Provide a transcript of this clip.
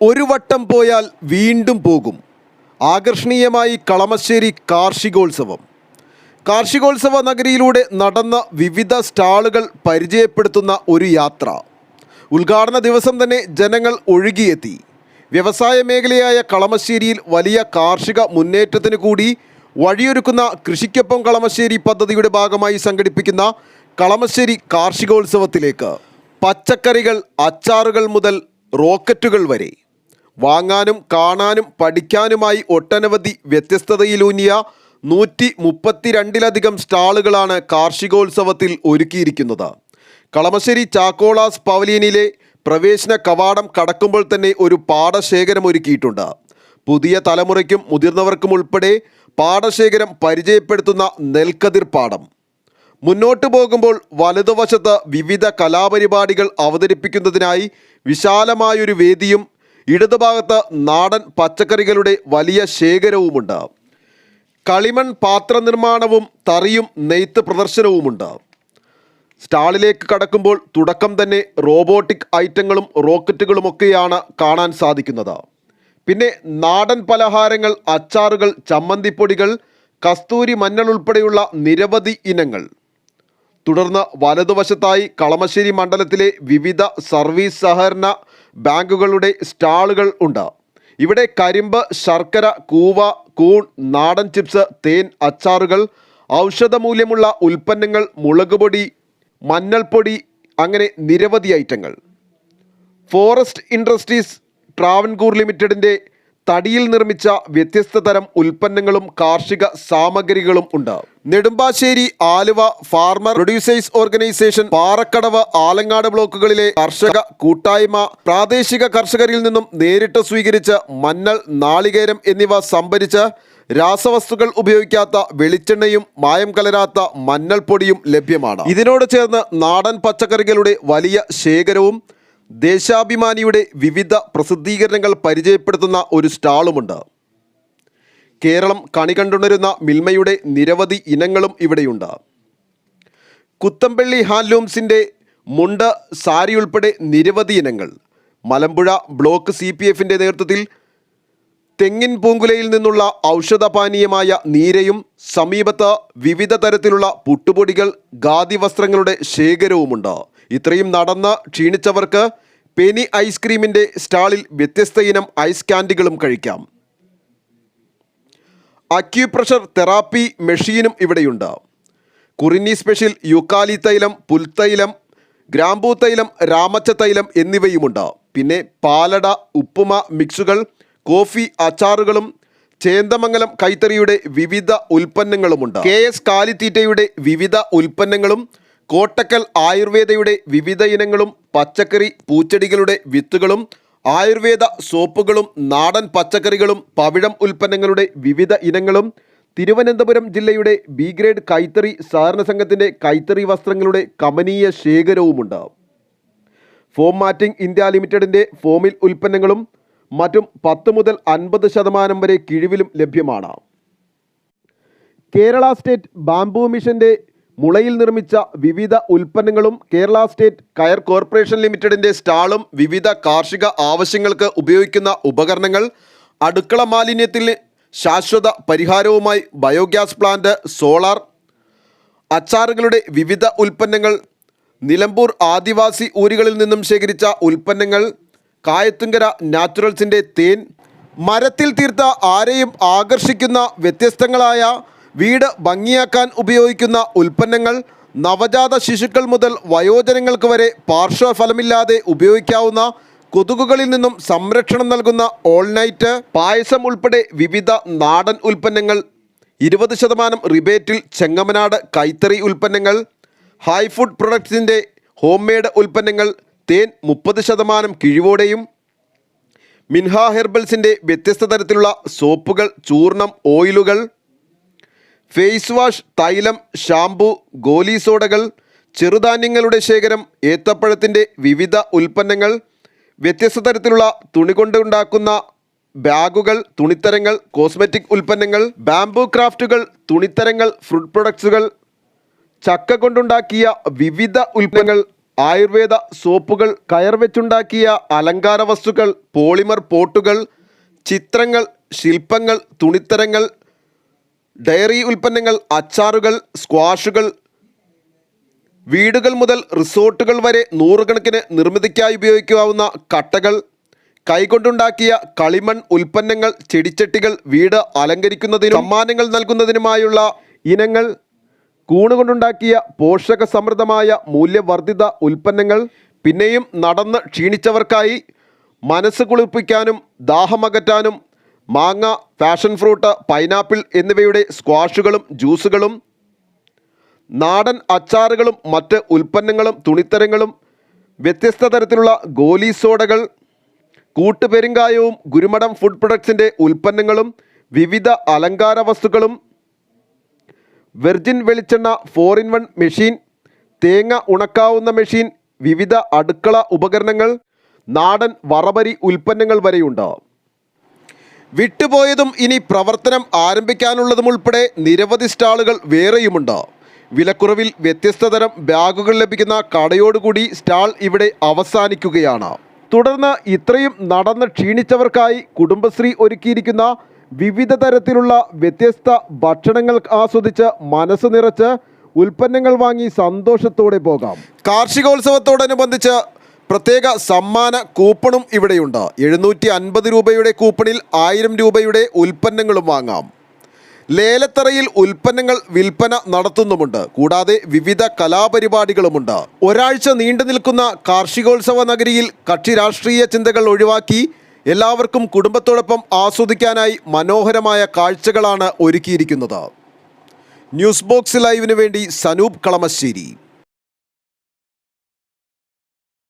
ഒരു വട്ടം പോയാൽ വീണ്ടും പോകും. ആകർഷണീയമായി കളമശ്ശേരി കാർഷികോത്സവം. കാർഷികോത്സവ നഗരിയിലൂടെ നടന്ന വിവിധ സ്റ്റാളുകൾ പരിചയപ്പെടുത്തുന്ന ഒരു യാത്ര. ഉദ്ഘാടന ദിവസം തന്നെ ജനങ്ങൾ ഒഴുകിയെത്തി. വ്യവസായ മേഖലയായ കളമശ്ശേരിയിൽ വലിയ കാർഷിക മുന്നേറ്റത്തിന് കൂടി വഴിയൊരുക്കുന്ന കൃഷിക്കൊപ്പം കളമശ്ശേരി പദ്ധതിയുടെ ഭാഗമായി സംഘടിപ്പിക്കുന്ന കളമശ്ശേരി കാർഷികോത്സവത്തിലേക്ക് പച്ചക്കറികൾ അച്ചാറുകൾ മുതൽ റോക്കറ്റുകൾ വരെ. വാങ്ങാനും കാണാനും പഠിക്കാനുമായി ഒട്ടനവധി വ്യത്യസ്തതയിലൂന്നിയ നൂറ്റി മുപ്പത്തിരണ്ടിലധികം സ്റ്റാളുകളാണ് കാർഷികോത്സവത്തിൽ ഒരുക്കിയിരിക്കുന്നത്. കളമശ്ശേരി ചാക്കോളാസ് പവലിയനിലെ പ്രവേശന കവാടം കടക്കുമ്പോൾ തന്നെ ഒരു പാടശേഖരം ഒരുക്കിയിട്ടുണ്ട്. പുതിയ തലമുറയ്ക്കും മുതിർന്നവർക്കും ഉൾപ്പെടെ പാടശേഖരം പരിചയപ്പെടുത്തുന്ന നെൽക്കതിർ പാടം. മുന്നോട്ടു പോകുമ്പോൾ വലതുവശത്ത് വിവിധ കലാപരിപാടികൾ അവതരിപ്പിക്കുന്നതിനായി വിശാലമായൊരു വേദിയും ഇടതുഭാഗത്ത് നാടൻ പച്ചക്കറികളുടെ വലിയ ശേഖരവുമുണ്ട്. കളിമൺ പാത്ര നിർമ്മാണവും തറിയും നെയ്ത്ത് പ്രദർശനവുമുണ്ട്. സ്റ്റാളിലേക്ക് കടക്കുമ്പോൾ തുടക്കം തന്നെ റോബോട്ടിക് ഐറ്റങ്ങളും റോക്കറ്റുകളുമൊക്കെയാണ് കാണാൻ സാധിക്കുന്നത്. പിന്നെ നാടൻ പലഹാരങ്ങൾ അച്ചാറുകൾ ചമ്മന്തിപ്പൊടികൾ കസ്തൂരി മഞ്ഞൾ ഉൾപ്പെടെയുള്ള നിരവധി ഇനങ്ങൾ. തുടർന്ന് വലതുവശത്തായി കളമശ്ശേരി മണ്ഡലത്തിലെ വിവിധ സർവീസ് സഹകരണ ബാങ്കുകളുടെ സ്റ്റാളുകൾ ഉണ്ട്. ഇവിടെ കരിമ്പ് ശർക്കര കൂവ കൂൺ നാടൻ ചിപ്സ് തേൻ അച്ചാറുകൾ ഔഷധമൂല്യമുള്ള ഉൽപ്പന്നങ്ങൾ മുളകുപൊടി മഞ്ഞൾപ്പൊടി അങ്ങനെ നിരവധി ഐറ്റങ്ങൾ. ഫോറസ്റ്റ് ഇൻഡസ്ട്രീസ് ട്രാവൻകൂർ ലിമിറ്റഡിന്റെ തടിയിൽ നിർമ്മിച്ച വ്യത്യസ്ത തരം ഉൽപ്പന്നങ്ങളും കാർഷിക സാമഗ്രികളും ഉണ്ട്. Nedumbassery Aluva farmer producers organisation Parakkadavu Alangad ബ്ലോക്കുകളിലെ കർഷക കൂട്ടായ്മ പ്രാദേശിക കർഷകരിൽ നിന്നും നേരിട്ട് സ്വീകരിച്ച് മഞ്ഞൾ നാളികേരം എന്നിവ സംഭരിച്ച് രാസവസ്തുക്കൾ ഉപയോഗിക്കാത്ത വെളിച്ചെണ്ണയും മായം കലരാത്ത മഞ്ഞൾപ്പൊടിയും ലഭ്യമാണ്. ഇതിനോട് ചേർന്ന് നാടൻ പച്ചക്കറികളുടെ വലിയ ശേഖരവും ദേശാഭിമാനിയുടെ വിവിധ പ്രസിദ്ധീകരണങ്ങൾ പരിചയപ്പെടുത്തുന്ന ഒരു സ്റ്റാളുമുണ്ട്. കേരളം കണി കണ്ടുണരുന്ന മിൽമയുടെ നിരവധി ഇനങ്ങളും ഇവിടെയുണ്ട്. കുത്തമ്പള്ളി ഹാൻഡ്ലൂംസിന്റെ മുണ്ട് സാരി ഉൾപ്പെടെ നിരവധി ഇനങ്ങൾ. മലമ്പുഴ ബ്ലോക്ക് സി പി എഫിന്റെ നേതൃത്വത്തിൽ തെങ്ങിൻ പൂങ്കുലയിൽ നിന്നുള്ള ഔഷധപാനീയമായ നീരയും സമീപത്ത് വിവിധ തരത്തിലുള്ള പുട്ടുപൊടികൾ ഖാദി വസ്ത്രങ്ങളുടെ ശേഖരവുമുണ്ട്. ഇത്രയും നടന്ന് ക്ഷീണിച്ചവർക്ക് പെനി ഐസ്ക്രീമിന്റെ സ്റ്റാളിൽ വ്യത്യസ്ത ഇനം ഐസ് കാൻഡികളും കഴിക്കാം. അക്യുപ്രഷർ തെറാപ്പി മെഷീനും ഇവിടെയുണ്ട്. കുറിനി സ്പെഷ്യൽ യുക്കാലി തൈലം പുൽത്തൈലം ഗ്രാമ്പൂ തൈലം രാമച്ച തൈലം എന്നിവയുമുണ്ട്. പിന്നെ പാലട ഉപ്പുമ മിക്സുകൾ കോഫി അച്ചാറുകളും ചേന്തമംഗലം കൈത്തറിയുടെ വിവിധ ഉൽപ്പന്നങ്ങളുമുണ്ട്. കെ എസ് കാലിത്തീറ്റയുടെ വിവിധ ഉൽപ്പന്നങ്ങളും കോട്ടക്കൽ ആയുർവേദയുടെ വിവിധ ഇനങ്ങളും പച്ചക്കറി പൂച്ചെടികളുടെ വിത്തുകളും ആയുർവേദ സോപ്പുകളും നാടൻ പച്ചക്കറികളും പവിഴം ഉൽപ്പന്നങ്ങളുടെ വിവിധ ഇനങ്ങളും തിരുവനന്തപുരം ജില്ലയുടെ ബി ഗ്രേഡ് കൈത്തറി സഹകരണ സംഘത്തിന്റെ കൈത്തറി വസ്ത്രങ്ങളുടെ കമനീയ ശേഖരവുമുണ്ട്. ഫോം മാറ്റിംഗ് ഇന്ത്യ ലിമിറ്റഡിന്റെ ഫോമിൽ ഉൽപ്പന്നങ്ങളും മറ്റും പത്ത് മുതൽ അൻപത് ശതമാനം വരെ കിഴിവിലും ലഭ്യമാണ്. കേരള സ്റ്റേറ്റ് ബാംബു മിഷന്റെ മുളയിൽ നിർമ്മിച്ച വിവിധ ഉൽപ്പന്നങ്ങളും കേരള സ്റ്റേറ്റ് കയർ കോർപ്പറേഷൻ ലിമിറ്റഡിന്റെ സ്റ്റാളും വിവിധ കാർഷിക ആവശ്യങ്ങൾക്ക് ഉപയോഗിക്കുന്ന ഉപകരണങ്ങൾ അടുക്കള മാലിന്യത്തിൽ ശാശ്വത പരിഹാരവുമായി ബയോഗ്യാസ് പ്ലാന്റ് സോളാർ അച്ചാറുകളുടെ വിവിധ ഉൽപ്പന്നങ്ങൾ നിലമ്പൂർ ആദിവാസി ഊരുകളിൽ നിന്നും ശേഖരിച്ച ഉൽപ്പന്നങ്ങൾ കായത്തുങ്കര നാച്ചുറൽസിന്റെ തേൻ മരത്തിൽ തീർത്ത ആരെയും ആകർഷിക്കുന്ന വ്യത്യസ്തങ്ങളായ വീട് ഭംഗിയാക്കാൻ ഉപയോഗിക്കുന്ന ഉൽപ്പന്നങ്ങൾ നവജാത ശിശുക്കൾ മുതൽ വയോജനങ്ങൾക്ക് വരെ പാർശ്വഫലമില്ലാതെ ഉപയോഗിക്കാവുന്ന കൊതുകുകളിൽ നിന്നും സംരക്ഷണം നൽകുന്ന ഓൾനൈറ്റ് പായസം ഉൾപ്പെടെ വിവിധ നാടൻ ഉൽപ്പന്നങ്ങൾ ഇരുപത് ശതമാനം റിബേറ്റിൽ ചെങ്ങമനാട് കൈത്തറി ഉൽപ്പന്നങ്ങൾ ഹൈ ഫുഡ് പ്രൊഡക്ട്സിന്റെ ഹോം മെയ്ഡ് ഉൽപ്പന്നങ്ങൾ തേൻ മുപ്പത് ശതമാനം കിഴിവോടെയും മിൻഹ ഹെർബൽസിന്റെ വ്യത്യസ്ത തരത്തിലുള്ള സോപ്പുകൾ ചൂർണം ഓയിലുകൾ ഫേസ് വാഷ് തൈലം ഷാംപൂ ഗോലി സോഡകൾ ചെറുധാന്യങ്ങളുടെ ശേഖരം ഏത്തപ്പഴത്തിന്റെ വിവിധ ഉൽപ്പന്നങ്ങൾ വ്യത്യസ്ത തരത്തിലുള്ള തുണി കൊണ്ടുണ്ടാക്കുന്ന ബാഗുകൾ തുണിത്തരങ്ങൾ കോസ്മെറ്റിക് ഉൽപ്പന്നങ്ങൾ ബാംബു ക്രാഫ്റ്റുകൾ തുണിത്തരങ്ങൾ ഫ്രൂട്ട് പ്രൊഡക്ട്സുകൾ ചക്ക കൊണ്ടുണ്ടാക്കിയ വിവിധ ഉൽപ്പന്നങ്ങൾ ആയുർവേദ സോപ്പുകൾ കയർ വെച്ചുണ്ടാക്കിയ അലങ്കാര വസ്തുക്കൾ പോളിമർ പോട്ടുകൾ ചിത്രങ്ങൾ ശില്പങ്ങൾ തുണിത്തരങ്ങൾ ഡയറി ഉൽപ്പന്നങ്ങൾ അച്ചാറുകൾ സ്ക്വാഷുകൾ വീടുകൾ മുതൽ റിസോർട്ടുകൾ വരെ നൂറുകണക്കിന് നിർമ്മിതിക്കായി ഉപയോഗിക്കാവുന്ന കട്ടകൾ കൈകൊണ്ടുണ്ടാക്കിയ കളിമൺ ഉൽപ്പന്നങ്ങൾ ചെടിച്ചട്ടികൾ വീട് അലങ്കരിക്കുന്നതിനും സമ്മാനങ്ങൾ നൽകുന്നതിനുമായുള്ള ഇനങ്ങൾ കൂണുകൊണ്ടുണ്ടാക്കിയ പോഷക സമൃദ്ധമായ മൂല്യവർദ്ധിത ഉൽപ്പന്നങ്ങൾ പിന്നെയും നടന്ന് ക്ഷീണിച്ചവർക്കായി മനസ്സ് കുളിപ്പിക്കാനും ദാഹമകറ്റാനും മാങ്ങ പാഷൻ ഫ്രൂട്ട് പൈനാപ്പിൾ എന്നിവയുടെ സ്ക്വാഷുകളും ജ്യൂസുകളും നാടൻ അച്ചാറുകളും മറ്റ് ഉൽപ്പന്നങ്ങളും തുണിത്തരങ്ങളും വ്യത്യസ്ത തരത്തിലുള്ള ഗോലി സോഡകൾ കൂട്ടുപെരുങ്കായവും ഗുരുമഠം ഫുഡ് പ്രൊഡക്ട്സിന്റെ ഉൽപ്പന്നങ്ങളും വിവിധ അലങ്കാര വസ്തുക്കളും വെർജിൻ വെളിച്ചെണ്ണ ഫോർ ഇൻ വൺ മെഷീൻ തേങ്ങ ഉണക്കാവുന്ന മെഷീൻ വിവിധ അടുക്കള ഉപകരണങ്ങൾ നാടൻ വറബരി ഉൽപ്പന്നങ്ങൾ വരെയുണ്ട്. വിട്ടുപോയതും ഇനി പ്രവർത്തനം ആരംഭിക്കാനുള്ളതും ഉൾപ്പെടെ നിരവധി സ്റ്റാളുകൾ വേറെയുമുണ്ട്. വിലക്കുറവിൽ വ്യത്യസ്ത തരം ബാഗുകൾ ലഭിക്കുന്ന കടയോടുകൂടി സ്റ്റാൾ ഇവിടെ അവസാനിക്കുകയാണ്. തുടർന്ന് ഇത്രയും നടന്ന് ക്ഷീണിച്ചവർക്കായി കുടുംബശ്രീ ഒരുക്കിയിരിക്കുന്ന വിവിധ തരത്തിലുള്ള വ്യത്യസ്ത ഭക്ഷണങ്ങൾ ആസ്വദിച്ച് മനസ്സ് നിറച്ച് ഉൽപ്പന്നങ്ങൾ വാങ്ങി സന്തോഷത്തോടെ പോകാം. കാർഷികോത്സവത്തോടനുബന്ധിച്ച് പ്രത്യേക സമ്മാന കൂപ്പണും ഇവിടെയുണ്ട്. എഴുന്നൂറ്റി അൻപത് രൂപയുടെ കൂപ്പണിൽ ആയിരം രൂപയുടെ ഉൽപ്പന്നങ്ങളും വാങ്ങാം. ലേലത്തറയിൽ ഉൽപ്പന്നങ്ങൾ വിൽപ്പന നടത്തുന്നുമുണ്ട്. കൂടാതെ വിവിധ കലാപരിപാടികളുമുണ്ട്. ഒരാഴ്ച നീണ്ടു നിൽക്കുന്ന കാർഷികോത്സവ നഗരിയിൽ കക്ഷി രാഷ്ട്രീയ ചിന്തകൾ ഒഴിവാക്കി എല്ലാവർക്കും കുടുംബത്തോടൊപ്പം ആസ്വദിക്കാനായി മനോഹരമായ കാഴ്ചകളാണ് ഒരുക്കിയിരിക്കുന്നത്. ന്യൂസ് ബോക്സ് ലൈവിന് വേണ്ടി സനൂപ് കളമശ്ശേരി.